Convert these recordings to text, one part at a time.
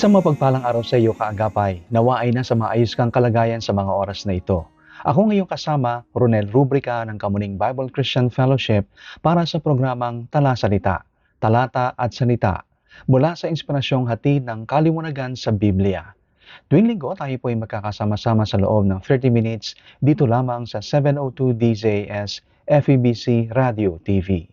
Isang mapagpalang araw sa iyo kaagapay, nawa ay nasa maayos kang kalagayan sa mga oras na ito. Ako ngayong kasama, Ronel Rubrica ng Kamuning Bible Christian Fellowship para sa programang Tala Salita, Talata at Salita mula sa inspirasyong hati ng kaliwanagan sa Biblia. Tuwing linggo tayo po ay magkakasama-sama sa loob ng 30 minutes dito lamang sa 702 DZS FEBC Radio TV.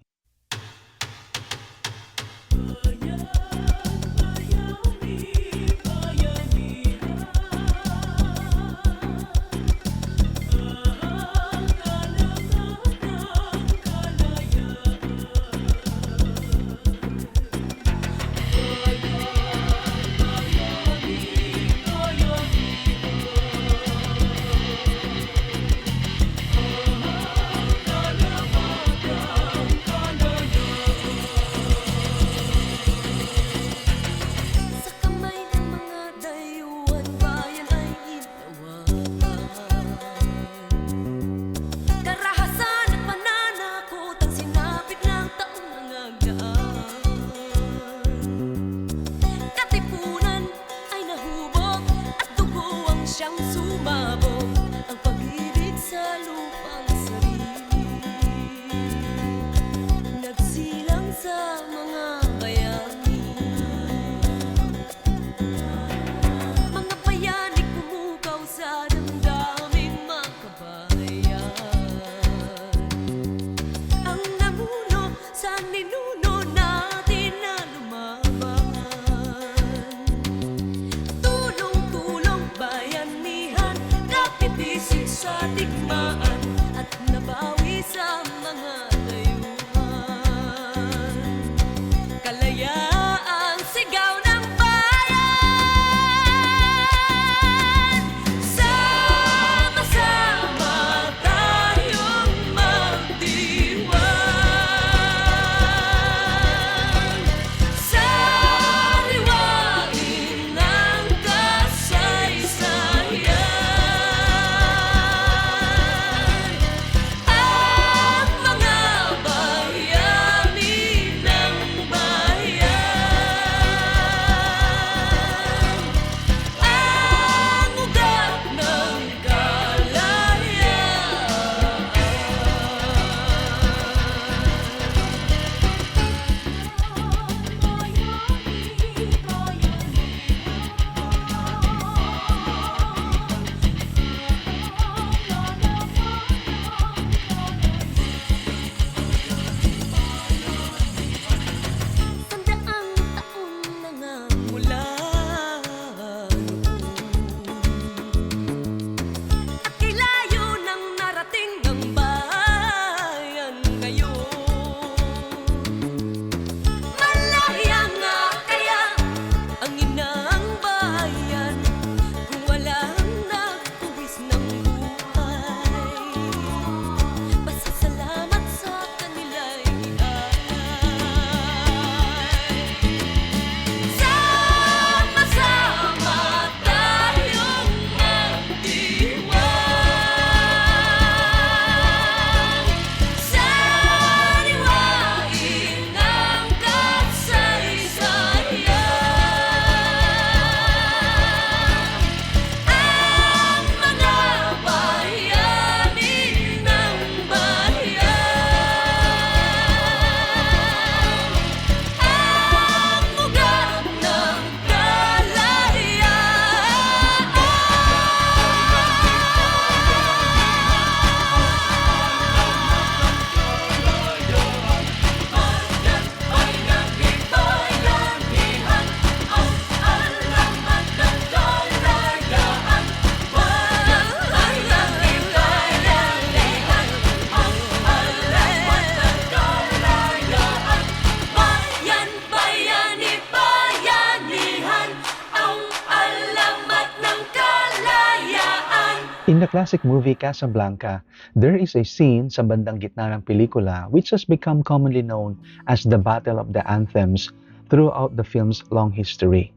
In the classic movie Casablanca, there is a scene sa bandang gitna ng pelikula which has become commonly known as the Battle of the Anthems throughout the film's long history.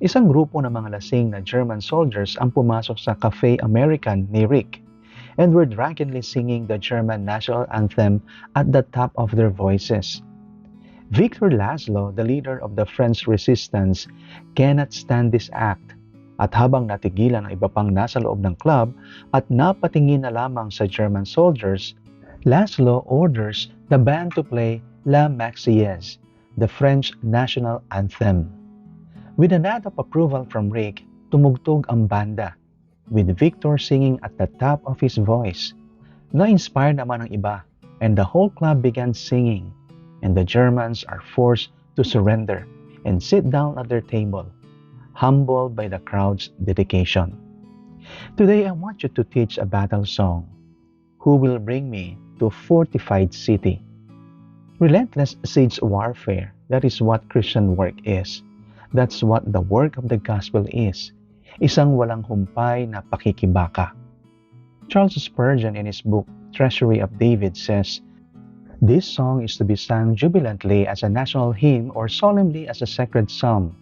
Isang grupo ng mga lasing na German soldiers ang pumasok sa Cafe American ni Rick and were drunkenly singing the German national anthem at the top of their voices. Victor Laszlo, the leader of the French resistance, cannot stand this act at habang natigilan ang iba pang nasa loob ng club at napatingin na lamang sa German soldiers, Laszlo orders the band to play La Marseillaise, the French national anthem. With a nod of approval from Rick, tumugtog ang banda, with Victor singing at the top of his voice. Na-inspire naman ang iba, and the whole club began singing, and the Germans are forced to surrender and sit down at their table humbled by the crowd's dedication. Today, I want you to teach a battle song. Who will bring me to a fortified city? Relentless siege warfare, that is what Christian work is. That's what the work of the gospel is. Isang walang humpay na pakikibaka. Charles Spurgeon in his book Treasury of David says, This song is to be sung jubilantly as a national hymn or solemnly as a sacred psalm.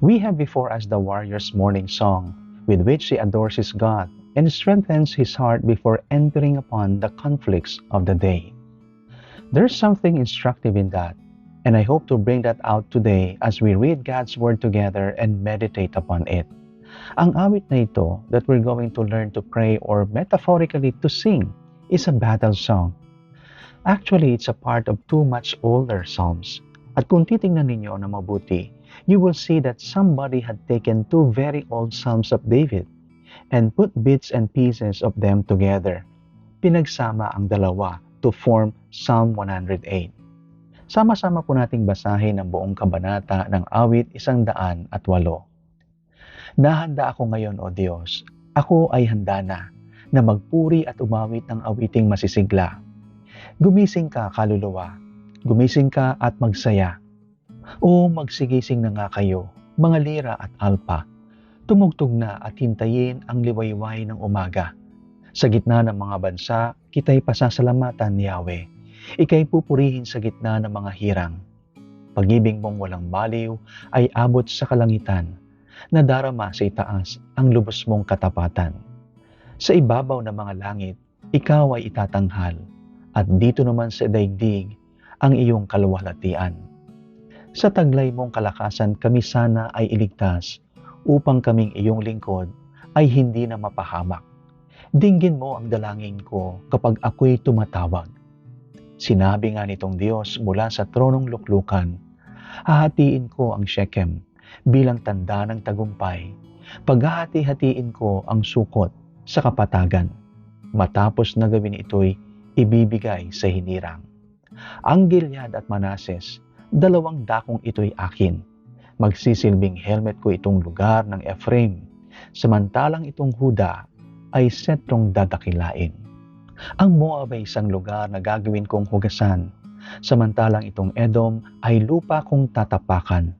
We have before us the warrior's morning song, with which he adores his God and strengthens his heart before entering upon the conflicts of the day. There's something instructive in that, and I hope to bring that out today as we read God's Word together and meditate upon it. Ang awit na ito that we're going to learn to pray or metaphorically to sing is a battle song. Actually, it's a part of two much older psalms. At kung titingnan ninyo na mabuti, you will see that somebody had taken two very old Psalms of David and put bits and pieces of them together. Pinagsama ang dalawa to form Psalm 108. Sama-sama po nating basahin ang buong kabanata ng awit isang daan at walo. Nahanda ako ngayon, O Diyos. Ako ay handa na, na magpuri at umawit ng awiting masisigla. Gumising ka, kaluluwa. Gumising ka at magsaya o magsigising na nga kayo, mga lira at alpa. Tumugtog na at hintayin ang liwayway ng umaga. Sa gitna ng mga bansa, kita'y pasasalamatan, Yahweh. Ika'y pupurihin sa gitna ng mga hirang. Pag-ibig mong walang baliw ay abot sa kalangitan. Nadarama sa itaas ang lubos mong katapatan. Sa ibabaw ng mga langit, ikaw ay itatanghal. At dito naman sa daigdig, ang iyong kaluwalhatian. Sa taglay mong kalakasan kami sana ay iligtas upang kaming iyong lingkod ay hindi na mapahamak. Dinggin mo ang dalangin ko kapag ako'y tumatawag. Sinabi nga nitong Diyos mula sa tronong luklukan, hahatiin ko ang Shechem bilang tanda ng tagumpay. Paghahati-hatiin ko ang sukot sa kapatagan. Matapos na gawin ito'y ibibigay sa hinirang. Ang Gilead at Manases dalawang dakong ito'y akin. Magsisilbing helmet ko itong lugar ng Ephraim, samantalang itong Huda ay setrong dadakilain. Ang Moab ay isang lugar na gagawin kong hugasan, samantalang itong Edom ay lupa kong tatapakan.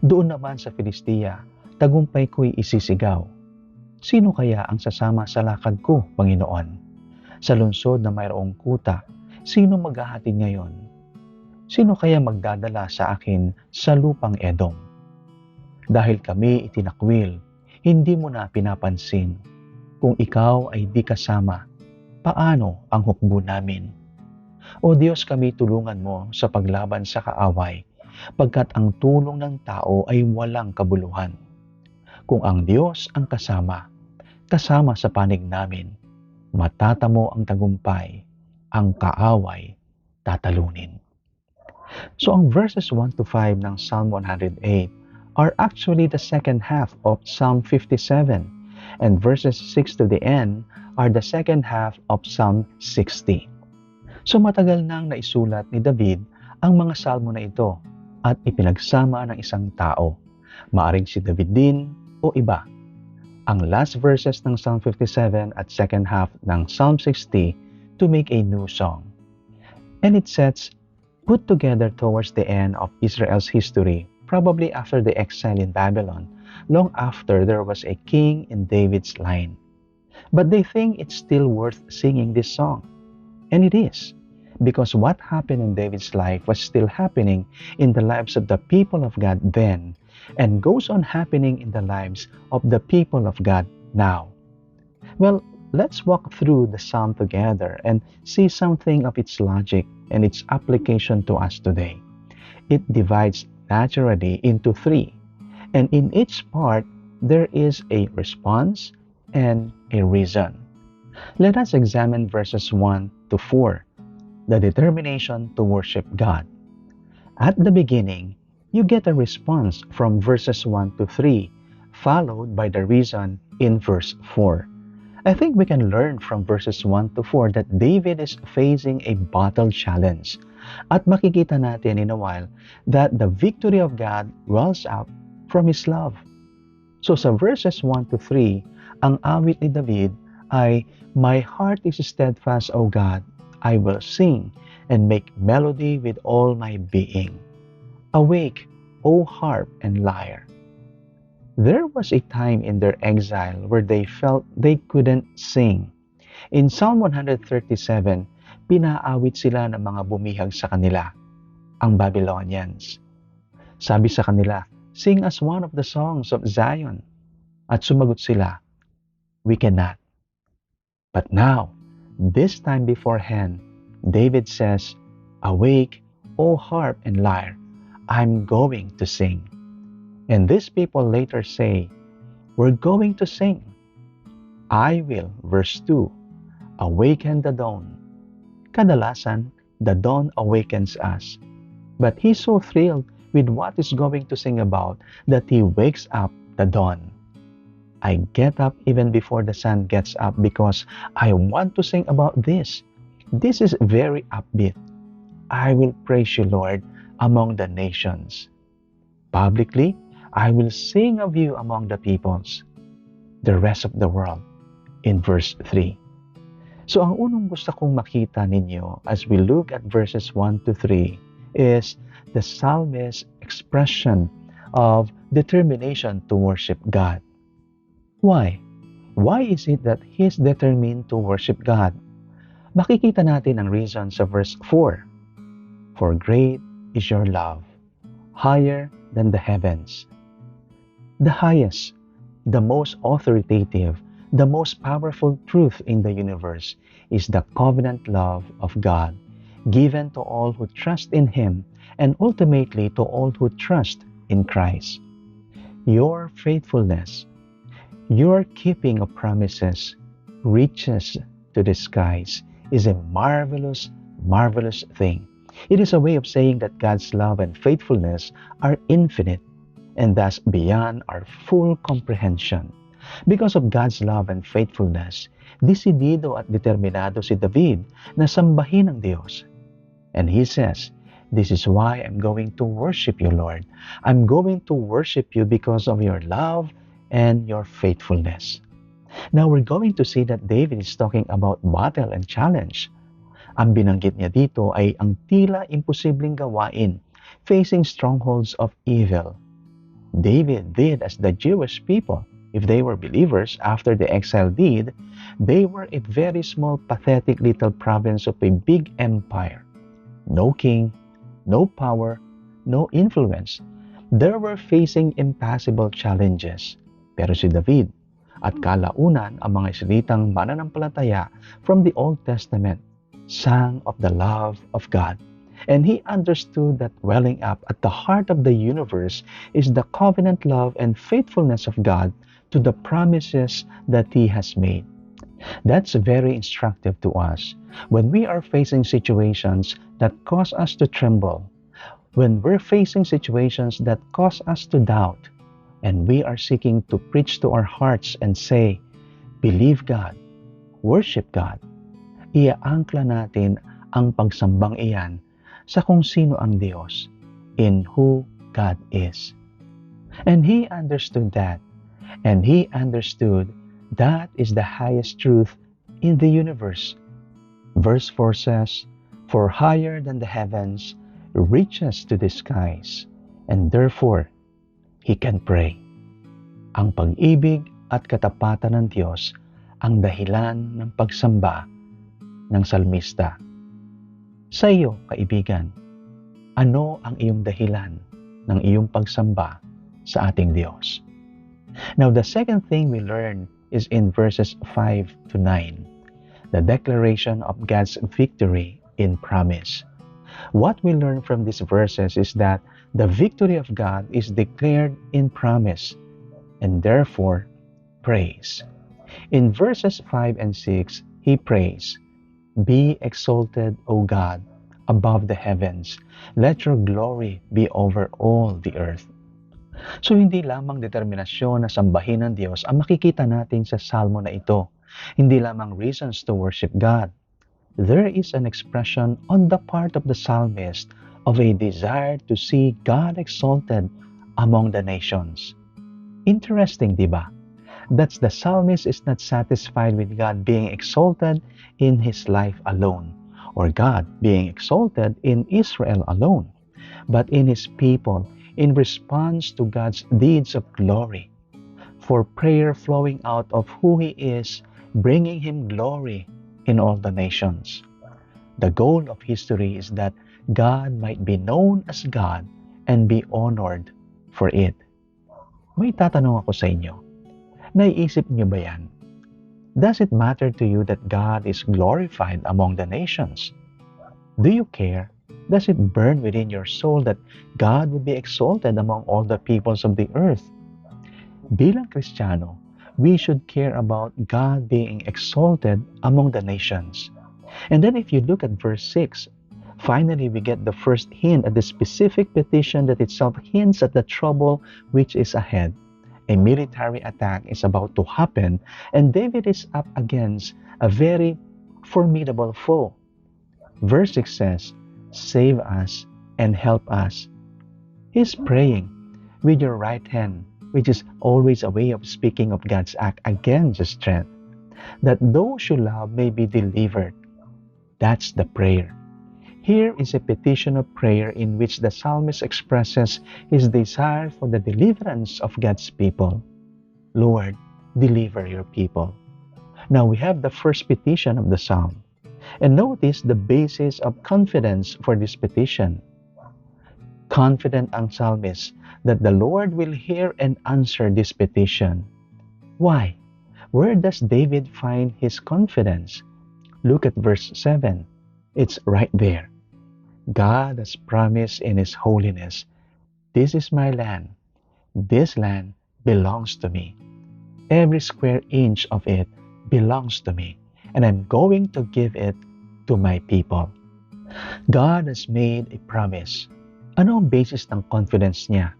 Doon naman sa Filistia, tagumpay ko'y isisigaw. Sino kaya ang sasama sa lakad ko, Panginoon? Sa lungsod na mayroong kuta, sino maghahatid ngayon? Sino kaya magdadala sa akin sa lupang Edom? Dahil kami itinakwil, hindi mo na pinapansin. Kung ikaw ay di kasama, paano ang hukbo namin? O Diyos kami tulungan mo sa paglaban sa kaaway, pagkat ang tulong ng tao ay walang kabuluhan. Kung ang Diyos ang kasama, kasama sa panig namin, matatamo ang tagumpay, ang kaaway tatalunin. So ang verses 1 to 5 ng Psalm 108 are actually the second half of Psalm 57 and verses 6 to the end are the second half of Psalm 60. So matagal nang naisulat ni David ang mga salmo na ito at ipinagsama ng isang tao. Maaring si David din o iba. Ang last verses ng Psalm 57 at second half ng Psalm 60 to make a new song. And it sets put together towards the end of Israel's history, probably after the exile in Babylon, long after there was a king in David's line. But they think it's still worth singing this song. And it is, because what happened in David's life was still happening in the lives of the people of God then, and goes on happening in the lives of the people of God now. Well, let's walk through the psalm together and see something of its logic and its application to us today. It divides naturally into three, and in each part, there is a response and a reason. Let us examine verses 1 to 4, the determination to worship God. At the beginning, you get a response from verses 1 to 3, followed by the reason in verse 4. I think we can learn from verses 1 to 4 that David is facing a battle challenge. At makikita natin in a while that the victory of God wells up from His love. So sa verses 1 to 3, ang awit ni David ay, My heart is steadfast, O God. I will sing and make melody with all my being. Awake, O harp and lyre. There was a time in their exile where they felt they couldn't sing. In Psalm 137, pinaawit sila ng mga bumihag sa kanila, ang Babylonians. Sabi sa kanila, Sing us one of the songs of Zion. At sumagot sila, We cannot. But now, this time beforehand, David says, Awake, O harp and lyre, I'm going to sing. And these people later say, We're going to sing. I will, verse 2, awaken the dawn. Kadalasan, the dawn awakens us. But he's so thrilled with what he's going to sing about that he wakes up the dawn. I get up even before the sun gets up because I want to sing about this. This is very upbeat. I will praise you, Lord, among the nations. Publicly, I will sing of you among the peoples, the rest of the world, in verse 3. So ang unang gusto kong makita ninyo as we look at verses 1 to 3 is the psalmist's expression of determination to worship God. Why? Why is it that he is determined to worship God? Makikita natin ang reason sa verse 4. For great is your love, higher than the heavens. The highest, the most authoritative, the most powerful truth in the universe is the covenant love of God, given to all who trust in Him and ultimately to all who trust in Christ. Your faithfulness, your keeping of promises, reaches to the skies is a marvelous, marvelous thing. It is a way of saying that God's love and faithfulness are infinite and thus beyond our full comprehension. Because of God's love and faithfulness, desidido at determinado si David na sambahin ang Diyos. And he says, This is why I'm going to worship you, Lord. I'm going to worship you because of your love and your faithfulness. Now we're going to see that David is talking about battle and challenge. Ang binanggit niya dito ay ang tila imposibleng gawain, facing strongholds of evil. David did as the Jewish people. If they were believers after the exile did, they were a very small, pathetic little province of a big empire. No king, no power, no influence. They were facing impossible challenges. Pero si David at kalaunan ang mga Israelitang mananampalataya from the Old Testament sang of the love of God. And he understood that welling up at the heart of the universe is the covenant love and faithfulness of God to the promises that he has made. That's very instructive to us when we are facing situations that cause us to tremble, when we're facing situations that cause us to doubt, and we are seeking to preach to our hearts and say, Believe God, worship God. Iaangkla natin ang pagsambang iyan sa kung sino ang Diyos, in who God is. And he understood that, and he understood that is the highest truth in the universe. Verse 4 says, For higher than the heavens reaches to the skies, and therefore he can pray. Ang pag-ibig at katapatan ng Diyos ang dahilan ng pagsamba ng salmista. Sa iyo, kaibigan, ano ang iyong dahilan ng iyong pagsamba sa ating Diyos? Now, the second thing we learn is in verses 5 to 9, the declaration of God's victory in promise. What we learn from these verses is that the victory of God is declared in promise and therefore praise. In verses 5 and 6, he prays, Be exalted, O God, above the heavens. Let your glory be over all the earth. So hindi lamang determinasyon na sambahin ng Diyos ang makikita natin sa salmo na ito. Hindi lamang reasons to worship God. There is an expression on the part of the psalmist of a desire to see God exalted among the nations. Interesting, di ba? That the psalmist is not satisfied with God being exalted in his life alone, or God being exalted in Israel alone, but in his people in response to God's deeds of glory. For prayer flowing out of who he is, bringing him glory in all the nations. The goal of history is that God might be known as God and be honored for it. May tatanong ako sa inyo. Naiisip niyo ba yan? Does it matter to you that God is glorified among the nations? Do you care? Does it burn within your soul that God would be exalted among all the peoples of the earth? Bilang Kristiyano, we should care about God being exalted among the nations. And then if you look at verse 6, finally we get the first hint at the specific petition that itself hints at the trouble which is ahead. A military attack is about to happen, and David is up against a very formidable foe. Verse 6 says, Save us and help us. He's praying with your right hand, which is always a way of speaking of God's act against the strength, that those you love may be delivered. That's the prayer. Here is a petition of prayer in which the psalmist expresses his desire for the deliverance of God's people. Lord, deliver your people. Now we have the first petition of the psalm. And notice the basis of confidence for this petition. Confident ang psalmist that the Lord will hear and answer this petition. Why? Where does David find his confidence? Look at verse 7. It's right there. God has promised in His holiness, This is my land. This land belongs to me. Every square inch of it belongs to me, and I'm going to give it to my people. God has made a promise. Ano ang basis ng confidence niya?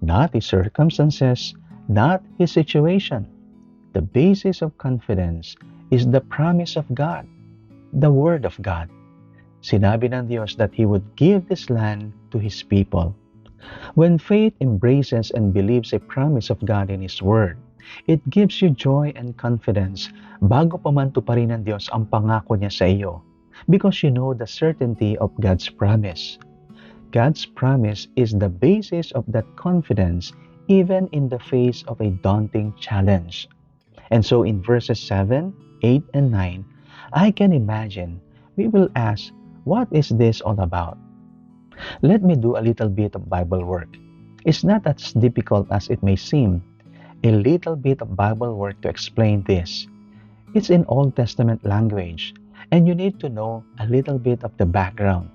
Not his circumstances, not his situation. The basis of confidence is the promise of God, the Word of God. Sinabi ng Diyos that He would give this land to His people. When faith embraces and believes a promise of God in His Word, it gives you joy and confidence bago pa man tuparin ng Diyos ang pangako niya sa iyo because you know the certainty of God's promise. God's promise is the basis of that confidence even in the face of a daunting challenge. And so in verses 7, 8, and 9, I can imagine we will ask, what is this all about? Let me do a little bit of Bible work. It's not as difficult as it may seem. A little bit of Bible work to explain this. It's in Old Testament language, and you need to know a little bit of the background,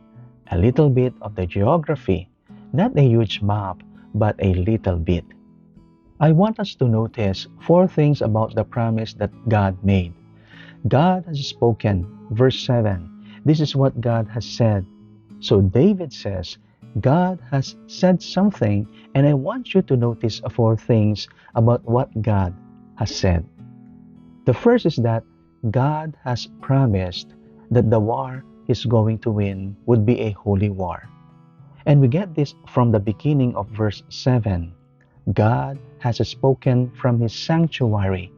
a little bit of the geography, not a huge map, but a little bit. I want us to notice four things about the promise that God made. God has spoken, verse 7. This is what God has said. So David says, God has said something, and I want you to notice four things about what God has said. The first is that God has promised that the war he's going to win would be a holy war. And we get this from the beginning of verse 7. God has spoken from his sanctuary.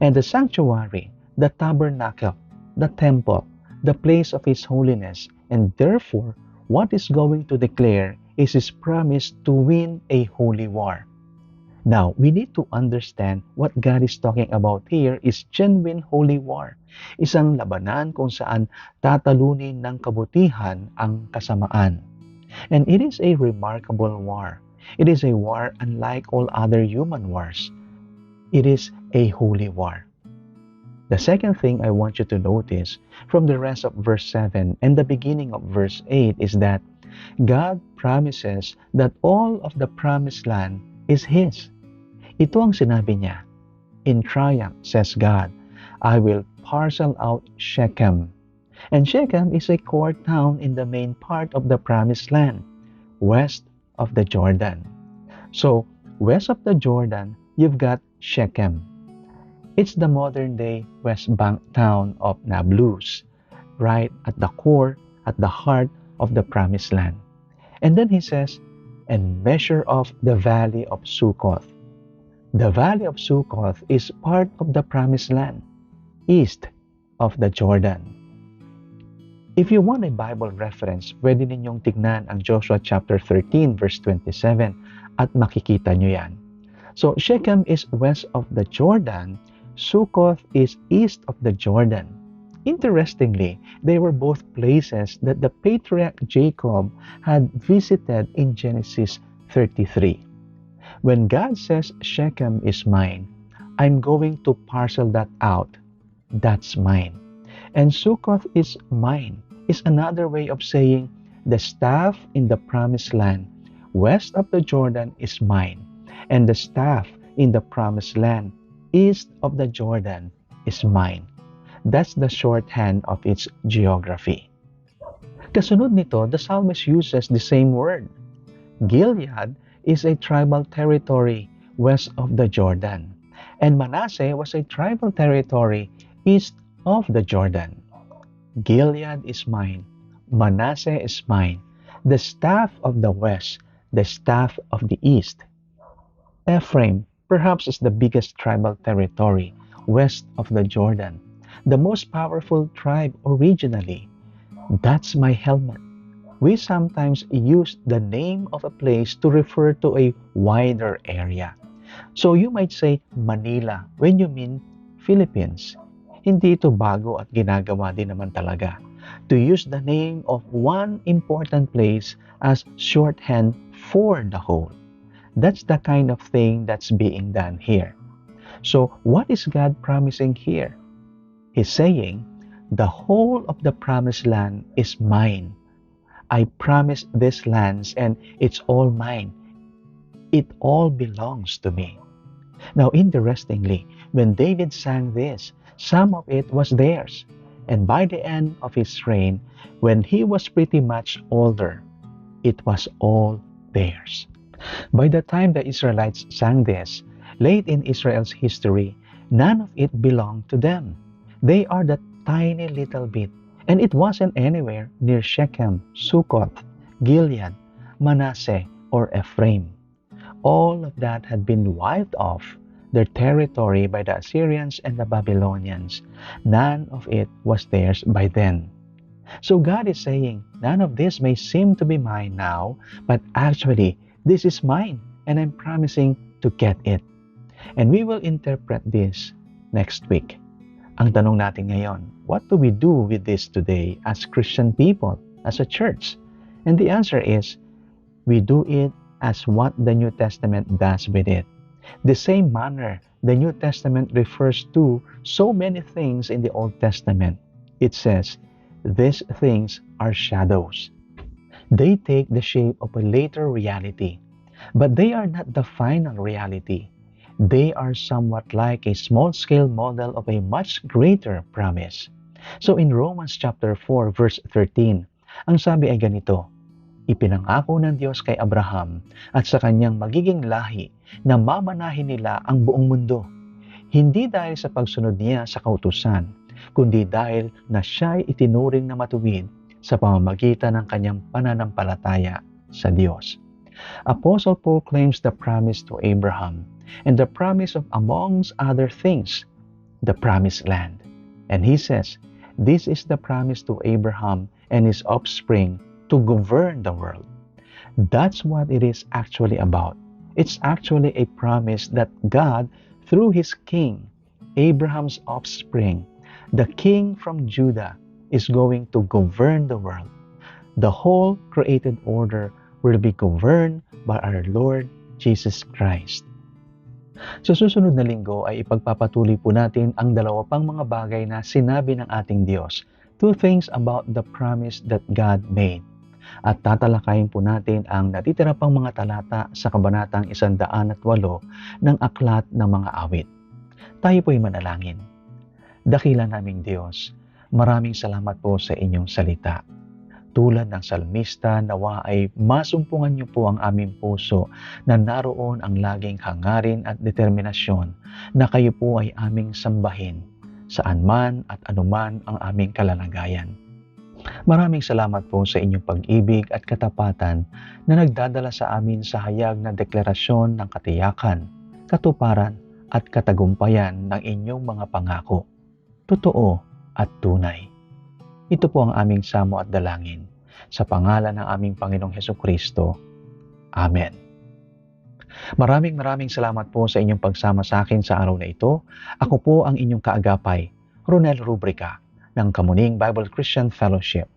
And the sanctuary, the tabernacle, the temple, the place of his holiness, and therefore what is going to declare is his promise to win a holy war. Now, we need to understand what God is talking about here is genuine holy war. Isang labanan kung saan tatalunin ng kabutihan ang kasamaan. And it is a remarkable war. It is a war unlike all other human wars. It is a holy war. The second thing I want you to notice from the rest of verse 7 and the beginning of verse 8 is that God promises that all of the promised land is His. Ito ang sinabi niya. In triumph, says God, I will parcel out Shechem. And Shechem is a core town in the main part of the promised land, west of the Jordan. So, west of the Jordan, you've got Shechem. It's the modern day West Bank town of Nablus, right at the core, at the heart of the promised land. And then he says, and measure off the valley of Sukkoth. The valley of Sukkoth is part of the promised land, east of the Jordan. If you want a Bible reference, pwede ninyong tignan ang Joshua chapter 13 verse 27 at makikita nyo yan. So Shechem is west of the Jordan, Sukkoth is east of the Jordan. Interestingly, they were both places that the patriarch Jacob had visited in Genesis 33. When God says Shechem is mine, I'm going to parcel that out. That's mine. And Sukkoth is mine is another way of saying the staff in the promised land west of the Jordan is mine, and the staff in the promised land east of the Jordan is mine. That's the shorthand of its geography. Kasunod nito, the psalmist uses the same word. Gilead is a tribal territory west of the Jordan, and Manasseh was a tribal territory east of the Jordan. Gilead is mine, Manasseh is mine, the staff of the west, the staff of the east. Ephraim perhaps is the biggest tribal territory west of the Jordan, the most powerful tribe originally. That's my helmet. We sometimes use the name of a place to refer to a wider area. So you might say Manila when you mean Philippines. Hindi ito bago at ginagawa din naman talaga. To use the name of one important place as shorthand for the whole. That's the kind of thing that's being done here. So, what is God promising here? He's saying, The whole of the promised land is mine. I promise these lands and it's all mine. It all belongs to me. Now, interestingly, when David sang this, some of it was theirs. And by the end of his reign, when he was pretty much older, it was all theirs. By the time the Israelites sang this, late in Israel's history, none of it belonged to them. They are the tiny little bit, and it wasn't anywhere near Shechem, Sukkot, Gilead, Manasseh, or Ephraim. All of that had been wiped off their territory by the Assyrians and the Babylonians. None of it was theirs by then. So God is saying, none of this may seem to be mine now, but actually, this is mine, and I'm promising to get it. And we will interpret this next week. Ang tanong natin ngayon, what do we do with this today as Christian people, as a church? And the answer is, we do it as what the New Testament does with it. The same manner the New Testament refers to so many things in the Old Testament. It says, these things are shadows. They take the shape of a later reality, but they are not the final reality. They are somewhat like a small scale model of a much greater promise. So in Romans chapter 4 verse 13, ang sabi ay ganito, Ipinangako ng Diyos kay Abraham at sa kanyang magiging lahi na mamanahin nila ang buong mundo. Hindi dahil sa pagsunod niya sa kautusan, kundi dahil na siya ay itinuring na matuwid sa pamamagitan ng kanyang pananampalataya sa Diyos. Apostle Paul claims the promise to Abraham and the promise of amongst other things, the promised land. And he says, this is the promise to Abraham and his offspring to govern the world. That's what it is actually about. It's actually a promise that God, through His King, Abraham's offspring, the King from Judah, is going to govern the world. The whole created order will be governed by our Lord Jesus Christ. Sa susunod na linggo ay ipagpapatuloy po natin ang dalawa pang mga bagay na sinabi ng ating Diyos. Two things about the promise that God made. At tatalakayin po natin ang natitira pang mga talata sa kabanatang 108 ng Aklat ng Mga Awit. Tayo po'y manalangin. Dakila naming Diyos, maraming salamat po sa inyong salita. Tulad ng salmista, nawa ay masumpungan niyo po ang aming puso na naroon ang laging hangarin at determinasyon na kayo po ay aming sambahin saan man at anuman ang aming kalalagayan. Maraming salamat po sa inyong pag-ibig at katapatan na nagdadala sa amin sa hayag na deklarasyon ng katiyakan, katuparan at katagumpayan ng inyong mga pangako. Totoo at tunay. Ito po ang aming samo at dalangin. Sa pangalan ng aming Panginoong Heso Kristo. Amen. Maraming maraming salamat po sa inyong pagsama sa akin sa araw na ito. Ako po ang inyong kaagapay, Ronel Rubrica ng Kamuning Bible Christian Fellowship.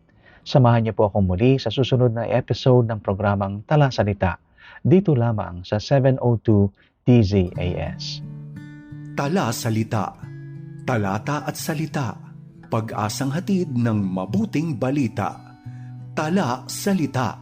Samahan niyo po ako muli sa susunod na episode ng programang Tala Salita dito lamang sa 702 DZAS. Tala Salita. Talata at salita. Pag-asang hatid ng mabuting balita. Tala Salita.